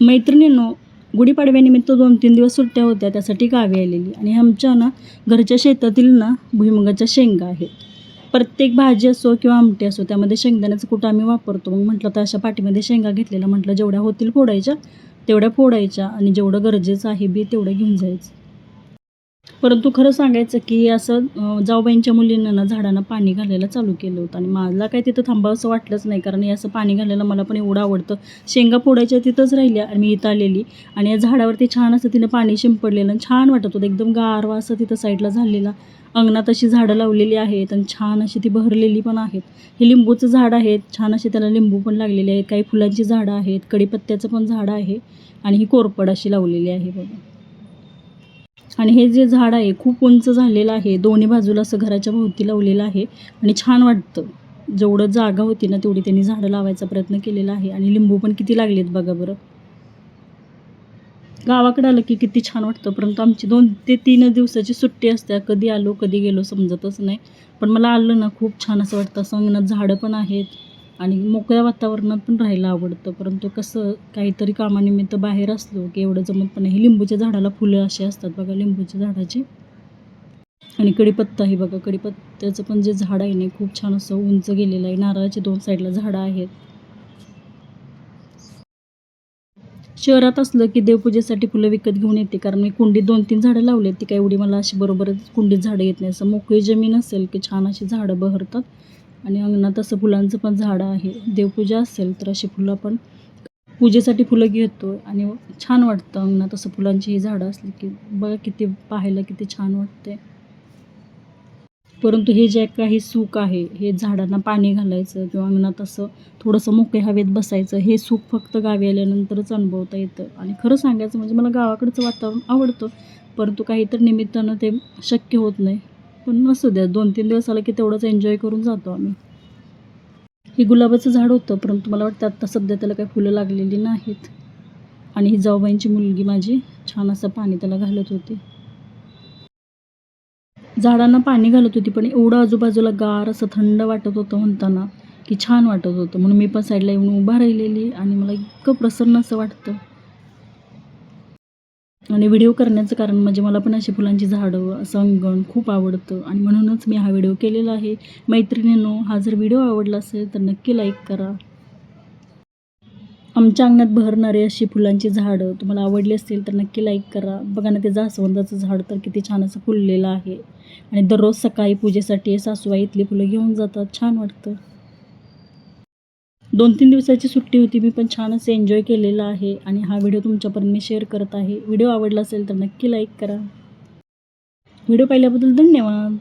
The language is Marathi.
मैत्रिणींनो गुढीपाडव्यानिमित्त दोन तीन दिवस सुट्ट्या होत्या त्यासाठी गावी आलेली. आणि आमच्या ना घरच्या शेतातील ना भुईमुगाच्या शेंगा आहेत. प्रत्येक भाजी असो किंवा आमटी असो त्यामध्ये शेंगदाण्याचं कुठं आम्ही वापरतो. मग म्हटलं तर अशा पाठीमध्ये शेंगा घेतलेल्या. म्हटलं जेवढ्या होतील फोडायच्या तेवढ्या फोडायच्या. आणि जेवढं गरजेचं आहे बी तेवढं घेऊन जायचं. परंतु खरं सांगायचं की असं जाऊबाईंच्या मुलींना ना झाडांना पाणी घालायला चालू केलं होतं. आणि मला काय तिथं थांबावं असं वाटलंच नाही कारण हे असं पाणी घालायला मला पण एवढं आवडतं. शेंगा फोडायच्या तिथंच राहिल्या आणि मी इथं आलेली. आणि या झाडावरती छान असं तिनं पाणी शिंपडलेलं आणि छान वाटत होतं. एकदम गारवा असं तिथं साईडला झालेला. अंगणात अशी झाडं लावलेली आहेत आणि छान अशी ती बहरलेली पण आहेत. हे लिंबूचं झाड आहेत. छान असे त्याला लिंबू पण लागलेले आहेत. काही फुलांची झाडं आहेत. कडीपत्त्याचं पण झाड आहे. आणि ही कोरपड अशी लावलेली आहे बघा. आणि हे जे झाड आहे खूप उंच झालेलं आहे. दोन्ही बाजूला असं घराच्या भोवती लावलेलं आहे आणि छान वाटतं. जेवढं जागा होती ना तेवढी त्यांनी झाडं लावायचा प्रयत्न केलेला आहे आणि लिंबू पण किती लागलेत बघा बरं. गावाकडे आलं की किती छान वाटतं. परंतु आमची दोन ते तीन दिवसाची सुट्टी असते. कधी आलो कधी गेलो समजतच नाही. पण मला आलं ना खूप छान असं वाटतं. असं अंगणात झाडं पण आहेत. आणि मोकळ्या वातावरणात पण राहायला आवडतं. परंतु कसं काहीतरी कामानिमित्त बाहेर असलो की एवढं जमत पण नाही लिंबूच्या झाडाला फुलं अशी असतात बघा लिंबूच्या झाडाची. आणि कडीपत्ता आहे बघा कडीपत्त्याचं पण जे झाड आहे ना खूप छान असं उंच गेलेलं आहे. नारळाचे दोन साईडला झाडं आहेत. शहरात असलं की देवपूजेसाठी फुलं विकत घेऊन येते. कारण मी कुंडीत दोन तीन झाडं लावली ती काय एवढी मला अशी बरोबर कुंडीत झाडं येत नाही. असं मोकळी जमीन असेल की छान अशी झाडं बहरतात. आणि अंगणात असं फुलांचं पण झाडं आहे. देवपूजा असेल तर अशी फुलं पण पूजेसाठी फुलं घेतो आणि छान वाटतं अंगणात असं फुलांची ही झाडं असली की. बघा किती पाहायला किती छान वाटते परंतु हे जे काही सुख आहे हे झाडांना पाणी घालायचं किंवा अंगणात असं थोडंसं मोकळे हवेत बसायचं हे सुख फक्त गावी आल्यानंतरच अनुभवता येतं. आणि खरं सांगायचं म्हणजे मला गावाकडचं वातावरण आवडतं परंतु काहीतरी निमित्तानं ते शक्य होत नाही. पण नसू द्या दोन तीन दिवस आलं की तेवढंच एन्जॉय करून जातो आम्ही. हे गुलाबाचं झाड होतं परंतु मला वाटतं आत्ता सध्या त्याला काही फुलं लागलेली नाहीत. आणि ही जाऊबाईंची मुलगी माझी छान असं पाणी त्याला घालत होती. झाडांना पाणी घालत होती पण एवढं आजूबाजूला गार असं थंड वाटत होतं म्हणताना की छान वाटत होतं. म्हणून मी पण साईडला येऊन उभा राहिलेली आणि मला इतकं प्रसन्न असं वाटतं. आणि व्हिडिओ करण्याचं कारण म्हणजे मला पण अशी फुलांची झाडं असं अंगण खूप आवडतं. आणि म्हणूनच मी हा व्हिडिओ केलेला आहे. मैत्रिणींनो हा जर व्हिडिओ आवडला असेल तर नक्की लाईक करा. आमच्या अंगणात बहरणारी अशी फुलांची झाडं तुम्हाला आवडली असतील तर नक्की लाईक करा. बघा ना ते जास्वंदाचं झाड तर किती छान असं फुललेलं आहे. आणि दररोज सकाळी पूजेसाठी सासूबाई इथली फुलं घेऊन जातात. छान वाटतं. दोन तीन दिवसाची सुट्टी होती. मी पण छान असे एन्जॉय केलेलं आहे आणि हा व्हिडिओ तुमच्यापर्यंत मी शेअर करत आहे. व्हिडिओ आवडला असेल तर नक्की लाईक करा. व्हिडिओ पाहिल्याबद्दल धन्यवाद.